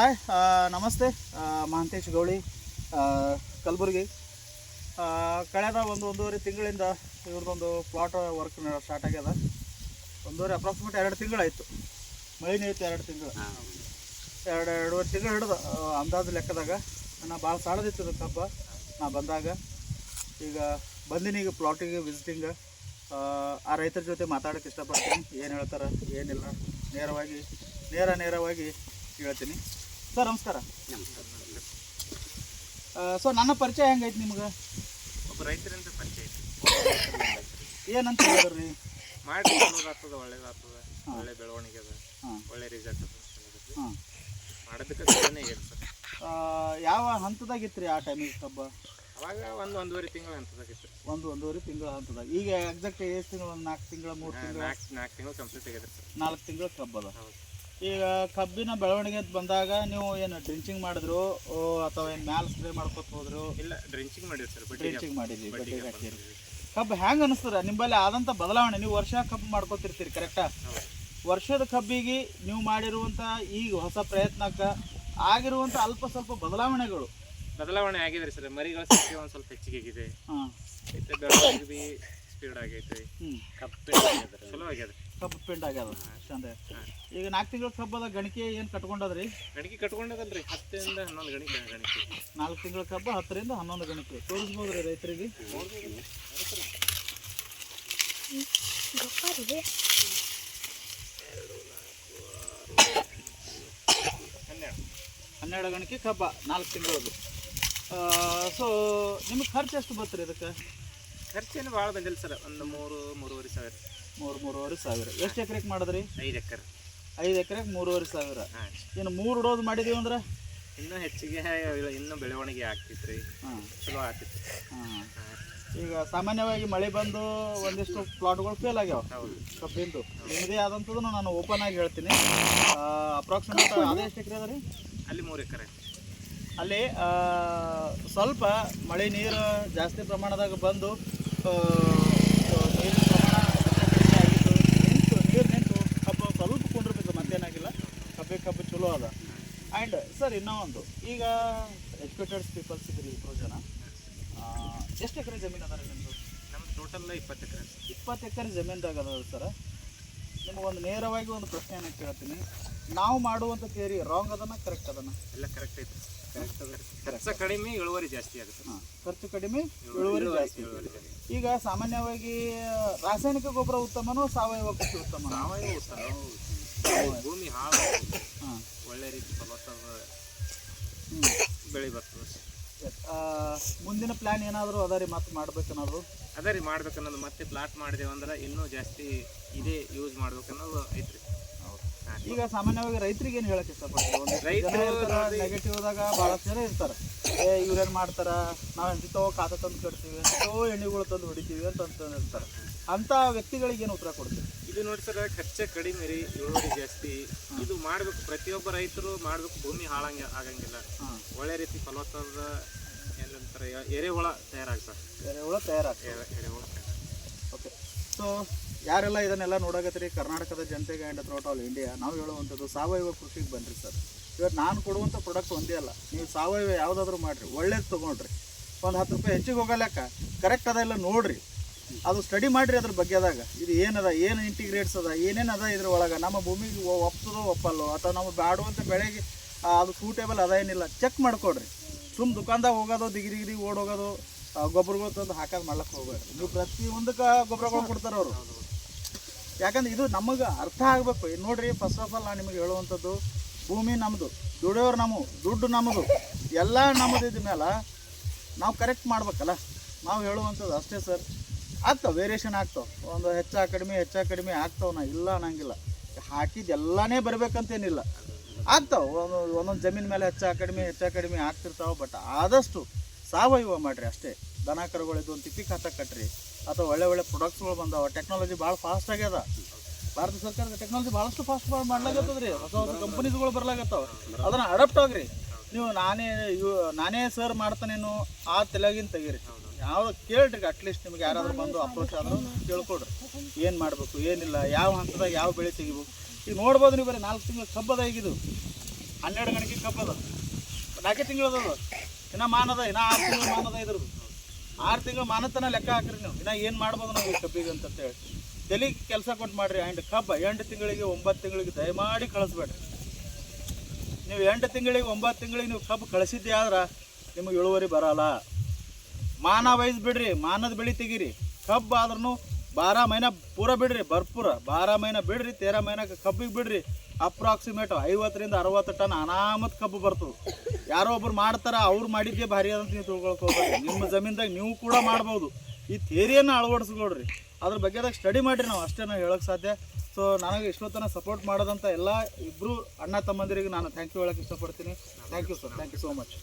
Hi ನಮಸ್ತೆ ಮಹಂತೇಶ್ ಗೌಳಿ ಕಲಬುರಗಿ. ಕಳೆದ ಒಂದು ಒಂದೂವರೆ ತಿಂಗಳಿಂದ ಇವ್ರದ್ದೊಂದು ಪ್ಲಾಟ್ ವರ್ಕ್ ಸ್ಟಾರ್ಟ್ ಆಗ್ಯದ. ಒಂದೂವರೆ ಅಪ್ರಾಕ್ಸಿಮೇಟ್ ಎರಡು ತಿಂಗಳಾಯಿತು. ಮೈನ್ ಐತೆ ಎರಡು ತಿಂಗಳು. ಎರಡು ಎರಡೂವರೆ ತಿಂಗಳು ಹಿಡ್ದು ಅಂದಾಜು ಲೆಕ್ಕದಾಗ. ನಾನು ಭಾಳ ಸಾಡದಿತ್ತು ಇದು ಹಬ್ಬ ನಾ ಬಂದಾಗ. ಈಗ ಬಂದಿನಿ ಈಗ ಪ್ಲಾಟಿಗೆ ವಿಸಿಟಿಂಗ್ ಆ ರೈತರ ಜೊತೆ ಮಾತಾಡೋಕ್ಕೆ ಇಷ್ಟಪಡ್ತೀನಿ. ಏನು ಹೇಳ್ತಾರೆ ಏನಿಲ್ಲ. ನೇರವಾಗಿ ನೇರ ನೇರವಾಗಿ ಹೇಳ್ತೀನಿ. ಸರ್ ನಮಸ್ಕಾರ. ಸೊ ನನ್ನ ಪರಿಚಯ ಹೆಂಗೈತಿ ನಿಮ್ಗೆ? ಒಬ್ಬ ರೈತರಿಂದ ಪರಿಚಯ ಐತಿ. ಏನಂತ ಹೇಳಿದ್ರಿ? ಮಾಡಿ ಒಳ್ಳೇದಾಗ್ತದೆ. ಒಳ್ಳೆ ಬೆಳವಣಿಗೆ ಅದ. ಒಳ್ಳೆ ರಿಸಲ್ಟ್ ಅದ. ಚಲೋನೇ ಇದೆ ಸರ್. ಯಾವ ಹಂತದಾಗಿತ್ತು ರೀ ಆ ಟೈಮಿಗೆ ಕಬ್ಬ ಅವಾಗ ಒಂದು ಒಂದೂವರೆ ತಿಂಗಳು ಅಂತದಾಗಿತ್ತು ಒಂದು ಒಂದೂವರೆ ತಿಂಗಳ ಹಂತದಾಗ. ಈಗ ಎಕ್ಸಾಕ್ಟ್ ಎಷ್ಟು ತಿಂಗಳು? ಒಂದು ನಾಲ್ಕು ತಿಂಗಳ ಮೂರು ತಿಂಗಳು? ನಾಲ್ಕು ನಾಲ್ಕು ತಿಂಗಳು ಕಂಪ್ಲೀಟ್ ಆಗಿದೆ ಸರ್. ನಾಲ್ಕು ತಿಂಗಳ ಕಬ್ಬದ ಹೌದು. ಈಗ ಕಬ್ಬಿನ ಬೆಳವಣಿಗೆ ಅಂತ ಬಂದಾಗ ನೀವು ಏನು ಡ್ರಿಂಚಿಂಗ್ ಮಾಡಿದ್ರು ಅಥವಾ ಏನು ಮ್ಯಾಲ್ ಸ್ಪ್ರೇ ಮಾಡ್ಕೊತ ಹೋದ್ರು? ಇಲ್ಲ ಡ್ರಿಂಚಿಂಗ್ ಮಾಡಿದ್ರು ಸರ್ ಡ್ರಿಂಚಿಂಗ್ ಬಡ್ಡಿಗೆ ಹಾಕಿರಿ ಕಬ್ಬು ಹೆಂಗೆ ಅನಿಸ್ತದ? ನಿಮ್ಮಲ್ಲಿ ಆದಂಥ ಬದಲಾವಣೆ ನೀವು ವರ್ಷ ಕಬ್ಬು ಮಾಡ್ಕೊತಿರ್ತೀರಿ ಕರೆಕ್ಟಾ ವರ್ಷದ ಕಬ್ಬಿಗೆ ನೀವು ಮಾಡಿರುವಂಥ ಈಗ ಹೊಸ ಪ್ರಯತ್ನಕ್ಕೆ ಆಗಿರುವಂಥ ಅಲ್ಪ ಸ್ವಲ್ಪ ಬದಲಾವಣೆಗಳು. ಬದಲಾವಣೆ ಆಗಿದೆ ಸರ್ ಮರಿಗಳ ಸಂಖ್ಯೆ ಒಂದು ಸ್ವಲ್ಪ ಹೆಚ್ಚಿಗೆ ಆಗಿದೆ. ಬೆಳವಣಿಗೆ ಸ್ಪೀಡ್ ಆಗೈತೆ. ಕಬ್ಬು ಚಲೋ ಆಗ್ಯದ ಕಬ್ಬು ಪಿಂಡ್ ಆಗ್ಯದ. ಚಂದ ಈಗ ನಾಲ್ಕು ತಿಂಗಳ ಕಬ್ಬದ ಗಣಿಕೆ ಏನು ಕಟ್ಕೊಂಡದ್ರಿ? ಗಣಿಕೆ ಕಟ್ಕೊಂಡದಲ್ರಿ. ಹತ್ತರಿಂದ ಹನ್ನೊಂದು ಗಣಿಕೆ ಗಣಿಕೆ. ನಾಲ್ಕು ತಿಂಗಳ ಕಬ್ಬ ಹತ್ತರಿಂದ ಹನ್ನೊಂದು ಗಣಿಕೆ. ತೋರಿಸ್ಬೋದ್ರಿ ರೈತರಿಗೆ? ಹನ್ನೆರಡು ಗಣಿಕೆ ಕಬ್ಬ ನಾಲ್ಕು ತಿಂಗಳದು ಸೊ ನಿಮ್ಗೆ ಖರ್ಚು ಎಷ್ಟು ಬರ್ತೀರಿ ಇದಕ್ಕೆ? ಖರ್ಚೇನು ಭಾಳ ಬಂದಿಲ್ಲ ಸರ್. ಒಂದು ಮೂರು ಮೂರುವರೆ ಸಾವಿರ. ಮೂರು ಮೂರುವರೆ ಸಾವಿರ. ಎಷ್ಟು ಎಕರೆಗೆ ಮಾಡಿದ್ರಿ? ಐದು ಎಕರೆ. ಐದು ಎಕರೆಗೆ ಮೂರುವರೆ ಸಾವಿರ. ಹಾಂ. ಇನ್ನು ಮೂರು ಡೋಸ್ ಮಾಡಿದೀವಿ ಅಂದ್ರೆ? ಇನ್ನೂ ಹೆಚ್ಚಿಗೆ ಇನ್ನೂ ಬೆಳವಣಿಗೆ ಆಗ್ತಿತ್ತು ರೀ ಹಾಂ. ಚಲೋ ಆಗ್ತಿತ್ತು ಹಾಂ. ಈಗ ಸಾಮಾನ್ಯವಾಗಿ ಮಳೆ ಬಂದು ಒಂದಿಷ್ಟು ಪ್ಲಾಟ್ಗಳು ಫೇಲ್ ಆಗ್ಯಾವ. ಕಬ್ಬಿಂದು ನಿಮ್ಮದೇ ಆದಂಥದ್ದು ನಾನು ಓಪನ್ ಆಗಿ ಹೇಳ್ತೀನಿ. ಅಪ್ರಾಕ್ಸಿಮೇಟ್ ಅದೇ ಎಷ್ಟು ಎಕರೆ ಅದ ರೀ? ಅಲ್ಲಿ ಮೂರು ಎಕರೆ. ಅಲ್ಲಿ ಸ್ವಲ್ಪ ಮಳೆ ನೀರು ಜಾಸ್ತಿ ಪ್ರಮಾಣದಾಗ ಬಂದು ನೀರು ನಿಂತು ಕಬ್ಬು ಸ್ವಲ್ಪ ಕುಂಡಿರ್ಬೇಕು ಮತ್ತೇನಾಗಿಲ್ಲ ಕಬ್ಬೆ ಕಬ್ಬು ಚಲೋ ಅದ ಆ್ಯಂಡ್ ಸರ್ ಇನ್ನೂ ಒಂದು ಈಗ ಎಜುಕೇಟೆಡ್ ಪೀಪಲ್ಸ್ ಇದ್ರಿ ಇಬ್ಬರು ಜನ ಎಷ್ಟು ಎಕರೆ ಜಮೀನು ಅದ ನಿಮ್ಮದು ಟೋಟಲ್ ಇಪ್ಪತ್ತು ಎಕರೆ ಇಪ್ಪತ್ತು ಎಕರೆ ಜಮೀನ್ದಾಗ ಅದ ಸರ್ ನಿಮಗೊಂದು ನೇರವಾಗಿ ಒಂದು ಪ್ರಶ್ನೆಯನ್ನು ಕೇಳ್ತೀನಿ. ನಾವು ಮಾಡುವಂಥ ಥಿಯರಿ ರಾಂಗ್ ಅದನ್ನ ಕರೆಕ್ಟ್ ಅದನ್ನ? ಎಲ್ಲ ಕರೆಕ್ಟ್ ಐತೆ. ಕರೆಕ್ಟ್ ಅದ. ಖರ್ಚು ಕಡಿಮೆ ಇಳುವರಿ ಜಾಸ್ತಿ ಆಗುತ್ತೆ. ಹಾಂ ಖರ್ಚು ಕಡಿಮೆ ಇಳುವರಿ ಜಾಸ್ತಿ. ಈಗ ಸಾಮಾನ್ಯವಾಗಿ ರಾಸಾಯನಿಕ ಗೊಬ್ಬರ ಉತ್ತಮನೋ ಸಾವಯವ ಕೃಷಿ ಉತ್ತಮ ಸಾವಯವ ಉತ್ತಮ ಭೂಮಿ ಹಾಳು ಒಳ್ಳೆ ರೀತಿ ಫಲವತ್ತಾದ ಬೆಳೆ ಬರ್ತದೆ ಮುಂದಿನ ಪ್ಲಾನ್ ಏನಾದರೂ ಅದ ರೀ ಮತ್ತೆ ಮಾಡ್ಬೇಕನ್ನೋದು ಅದೇ ರೀ ಮಾಡ್ಬೇಕನ್ನೋದು ಮತ್ತೆ ಪ್ಲಾಟ್ ಮಾಡಿದೆವು ಅಂದ್ರೆ ಇನ್ನೂ ಜಾಸ್ತಿ ಇದೇ ಯೂಸ್ ಮಾಡ್ಬೇಕನ್ನೋದು ಐತ್ರಿ. ಈಗ ಸಾಮಾನ್ಯವಾಗಿ ರೈತರಿಗೆ ಏನು ಹೇಳಕ್ಕೆ ಇಷ್ಟಪಡ್ತೀವಿ ನೆಗೆಟಿವ್ದಾಗ ಭಾಳಷ್ಟು ಜನ ಇರ್ತಾರೆ. ಏ ಇವ್ರೇನು ಮಾಡ್ತಾರೆ? ನಾವು ಎಂತಿತ್ತೋ ಕಾತ ತಂದು ಕಟ್ತೀವಿ ಎಂತಿತ್ತೋ ಎಣ್ಣೆಗಳು ತಂದು ಹೊಡಿತೀವಿ ಅಂತ ಅಂತ ವ್ಯಕ್ತಿಗಳಿಗೆ ಏನು ಉತ್ತರ ಕೊಡ್ತೀವಿ ಇದು ನೋಡಿ ಸರ್ ಖರ್ಚೆ ಕಡಿಮೆ ರೀ ಇಳುವರಿ ಜಾಸ್ತಿ. ಇದು ಮಾಡ್ಬೇಕು ಪ್ರತಿಯೊಬ್ಬ ರೈತರು ಮಾಡ್ಬೇಕು ಭೂಮಿ ಹಾಳಂಗ ಆಗಂಗಿಲ್ಲ. ಒಳ್ಳೆ ರೀತಿ ಫಲವತ್ತಾದ ಏನಂತಾರೆ ಎರೆಹುಳ ತಯಾರಾಗ್ತದೆ ಎರೆಹುಳ ತಯಾರಾಗ್ತದೆ. ಎರೆ- ಎರೆಹುಳ ಓಕೆ. ಸೊ ಯಾರೆಲ್ಲ ಇದನ್ನೆಲ್ಲ ನೋಡಕತ್ತೀರಿ ಕರ್ನಾಟಕದ ಜನತೆಗೆ ಆ್ಯಂಡ್ ಥ್ರೋಟ್ ಆಲ್ ಇಂಡಿಯಾ. ನಾವು ಹೇಳುವಂಥದ್ದು ಸಾವಯವ ಕೃಷಿಗೆ ಬನ್ನಿರಿ ಸರ್. ಇವತ್ತು ನಾನು ಕೊಡುವಂಥ ಪ್ರಾಡಕ್ಟ್ ಒಂದೇ ಅಲ್ಲ. ನೀವು ಸಾವಯವ ಯಾವುದಾದ್ರೂ ಮಾಡಿರಿ ಒಳ್ಳೇದು ತೊಗೊಂಡ್ರಿ. ಒಂದು ಹತ್ತು ರೂಪಾಯಿ ಹೆಚ್ಚಿಗೆ ಹೋಗಲಕ್ಕ ಕರೆಕ್ಟ್ ಅದ ಇಲ್ಲ ನೋಡ್ರಿ. ಅದು ಸ್ಟಡಿ ಮಾಡಿರಿ ಅದ್ರ ಬಗ್ಗೆದಾಗ. ಇದು ಏನದ ಏನು ಇಂಟಿಗ್ರೇಟ್ಸ್ ಅದ ಏನೇನು ಅದ ಇದ್ರ ಒಳಗೆ. ನಮ್ಮ ಭೂಮಿಗೆ ಒಪ್ತದೋ ಒಪ್ಪಲ್ಲೋ? ಅಥವಾ ನಾವು ಬಾಡುವಂಥ ಬೆಳೆಗೆ ಅದು ಸೂಟೇಬಲ್ ಅದ ಏನಿಲ್ಲ? ಚೆಕ್ ಮಾಡ್ಕೊಡ್ರಿ. ಸುಮ್ಮ ದುಕಾನ್ದಾಗ ಹೋಗೋದು ದಿಗಿ ದಿಗಿ ಓಡ್ ಹೋಗೋದು ಆ, ಗೊಬ್ಬರಗಳು ತಂದು ಹಾಕೋದು ಮಾಡ್ಲಕ್ಕೆ ಹೋಗ್ಬೇಡ್ರಿ. ನೀವು ಪ್ರತಿಯೊಂದಕ್ಕೆ ಗೊಬ್ಬರಗಳು ಕೊಡ್ತಾರೆ ಅವರು. ಯಾಕಂದ್ರೆ ಇದು ನಮಗೆ ಅರ್ಥ ಆಗಬೇಕು. ನೋಡ್ರಿ ಫಸ್ಟ್ ಆಫ್ ಆಲ್ ನಾನು ನಿಮಗೆ ಹೇಳುವಂಥದ್ದು ಭೂಮಿ ನಮ್ಮದು ದುಡಿಯೋರು ನಮ್ಮ ದುಡ್ಡು ನಮ್ಮದು ಎಲ್ಲ ನಮ್ಮದು ಇದ್ಮೇಲೆ ನಾವು ಕರೆಕ್ಟ್ ಮಾಡ್ಬೇಕಲ್ಲ? ನಾವು ಹೇಳುವಂಥದ್ದು ಅಷ್ಟೇ ಸರ್. ಆಗ್ತಾವೆ ವೇರಿಯೇಷನ್ ಆಗ್ತಾವೆ. ಒಂದು ಹೆಚ್ಚು ಕಡಿಮೆ ಹೆಚ್ಚು ಕಡಿಮೆ ಆಗ್ತಾವೆ ನಾ, ಇಲ್ಲ ಅನ್ನಂಗಿಲ್ಲ. ಹಾಕಿದ್ದು ಎಲ್ಲನೇ ಬರ್ಬೇಕಂತೇನಿಲ್ಲ. ಆಗ್ತಾವೆ, ಒಂದು, ಒಂದೊಂದು ಜಮೀನ್ ಮೇಲೆ ಹೆಚ್ಚು ಕಡಿಮೆ ಹೆಚ್ಚು ಕಡಿಮೆ ಆಗ್ತಿರ್ತಾವೆ ಬಟ್ ಆದಷ್ಟು ಸಾವಯವ ಮಾಡಿರಿ ಅಷ್ಟೇ. ದನ ಕರುಗಳಿದ್ದು ಒಂದು ತಿಪ್ಪಿ ಖಾತ ಕಟ್ಟ್ರಿ ಅಥವಾ ಒಳ್ಳೆ ಒಳ್ಳೆ ಪ್ರೊಡಕ್ಟ್ಸ್ಗಳು ಬಂದಾವೆ. ಟೆಕ್ನಾಲಜಿ ಭಾಳ ಫಾಸ್ಟ್ ಆಗ್ಯದ ಭಾರತ ಸರ್ಕಾರದ ಟೆಕ್ನಾಲಜಿ ಭಾಳಷ್ಟು ಫಾಸ್ಟ್ ಮಾಡ್ಲಾಗತ್ತದ್ರಿ. ಹೊಸ ಹೊಸ ಕಂಪನೀಸ್ಗಳು ಬರ್ಲಾಗತ್ತಾವ. ಅದನ್ನು ಅಡಾಪ್ಟ್ ಆಗ್ರಿ. ನೀವು ನಾನೇ ನಾನೇ ಸರ್ ಮಾಡ್ತಾನೇನು ಆ ತಲೆಗಿನ ತೆಗೀರಿ. ಯಾವ್ದು ಕೇಳ್ರಿ ಅಟ್ಲೀಸ್ಟ್ ನಿಮ್ಗೆ ಯಾರಾದ್ರೂ ಬಂದು ಅಪ್ರೋಚ್ ಆದ್ರೂ ಕೇಳ್ಕೊಡ್ರಿ. ಏನು ಮಾಡಬೇಕು, ಏನಿಲ್ಲ, ಯಾವ ಹಂತದಾಗ ಯಾವ ಬೆಳೆ ತೆಗಿಬೇಕು. ಈಗ ನೋಡ್ಬೋದು ನೀವು ಬರೀ ನಾಲ್ಕು ತಿಂಗಳು ಕಬ್ಬದ ಇದು ಹನ್ನೆರಡು ಗಂಟೆಗೆ ಕಬ್ಬದ. ನಾಲ್ಕೇ ತಿಂಗಳದ ಇನ್ನ ಮಾನ ಅದ, ಇನ್ನ ಆರು ತಿಂಗಳು ಮಾನದ ಇದ್ರದ್ದು ಆರು ತಿಂಗಳು ಮಾನತನ ಲೆಕ್ಕ ಹಾಕ್ರಿ ನೀವು. ಇನ್ನ ಏನು ಮಾಡ್ಬೋದು ನಾವು ಈ ಕಬ್ಬಿಗೆ ಅಂತೇಳಿ ತಲೆಗೆ ಕೆಲಸ ಕೊಟ್ಟು ಮಾಡ್ರಿ ಆ್ಯಂಡ್ ಕಬ್ಬ, ಎಂಟು ತಿಂಗಳಿಗೆ, ಒಂಬತ್ತು ತಿಂಗಳಿಗೆ ದಯಮಾಡಿ ಕಳಿಸ್ಬೇಡ್ರಿ. ನೀವು ಎಂಟು ತಿಂಗಳಿಗೆ ಒಂಬತ್ತು ತಿಂಗಳಿಗೆ ನೀವು ಕಬ್ಬು ಕಳಿಸಿದ್ದೆ ಆದ್ರೆ ನಿಮಗೆ ಇಳುವರಿ ಬರಲ್ಲ. ಮಾನ ವಯಸ್ ಬಿಡ್ರಿ, ಮಾನದ ಬೆಳೆ ತೆಗೀರಿ. ಕಬ್ಬು ಆದ್ರೂ ಬಾರ ಮೈನ ಪೂರ ಬಿಡ್ರಿ, ಭರ್ಪೂರ. ಬಾರ ಮೈನ ಬಿಡ್ರಿ, ತೇರ ಮೈನ ಕಬ್ಬಿಗೆ ಬಿಡ್ರಿ. ಅಪ್ರಾಕ್ಸಿಮೇಟ್ ಐವತ್ತರಿಂದ ಅರವತ್ತು ಟನ್ ಅನಾಮತ್ ಕಬ್ಬು ಬರ್ತದೆ. ಯಾರೋ ಒಬ್ರು ಮಾಡ್ತಾರ, ಅವ್ರು ಮಾಡಿದ್ದೆ ಭಾರಿ ಅದಂತ ನೀವು ತಿಳ್ಕೊಳ್ಕೋಬೇಕು ನಿಮ್ಮ ಜಮೀನ್ದಾಗ ನೀವು ಕೂಡ ಮಾಡ್ಬೋದು. ಈ ಥೇರಿಯನ್ನು ಅಳವಡಿಸ್ಕೊಳ್ರಿ. ಅದ್ರ ಬಗ್ಗೆದಾಗ ಸ್ಟಡಿ ಮಾಡಿರಿ ನಾವು. ಅಷ್ಟೇ ನಾವು ಹೇಳೋಕ್ಕೆ ಸಾಧ್ಯ. ಸೊ ನನಗೆ ಇಷ್ಟೊತ್ತನ ಸಪೋರ್ಟ್ ಮಾಡೋದಂತ ಎಲ್ಲ ಇಬ್ಬರು ಅಣ್ಣ ತಮ್ಮಂದಿರಿಗೆ ನಾನು ಥ್ಯಾಂಕ್ ಯು ಹೇಳಕ್ಕೆ ಇಷ್ಟಪಡ್ತೀನಿ. Thank you sir thank you so much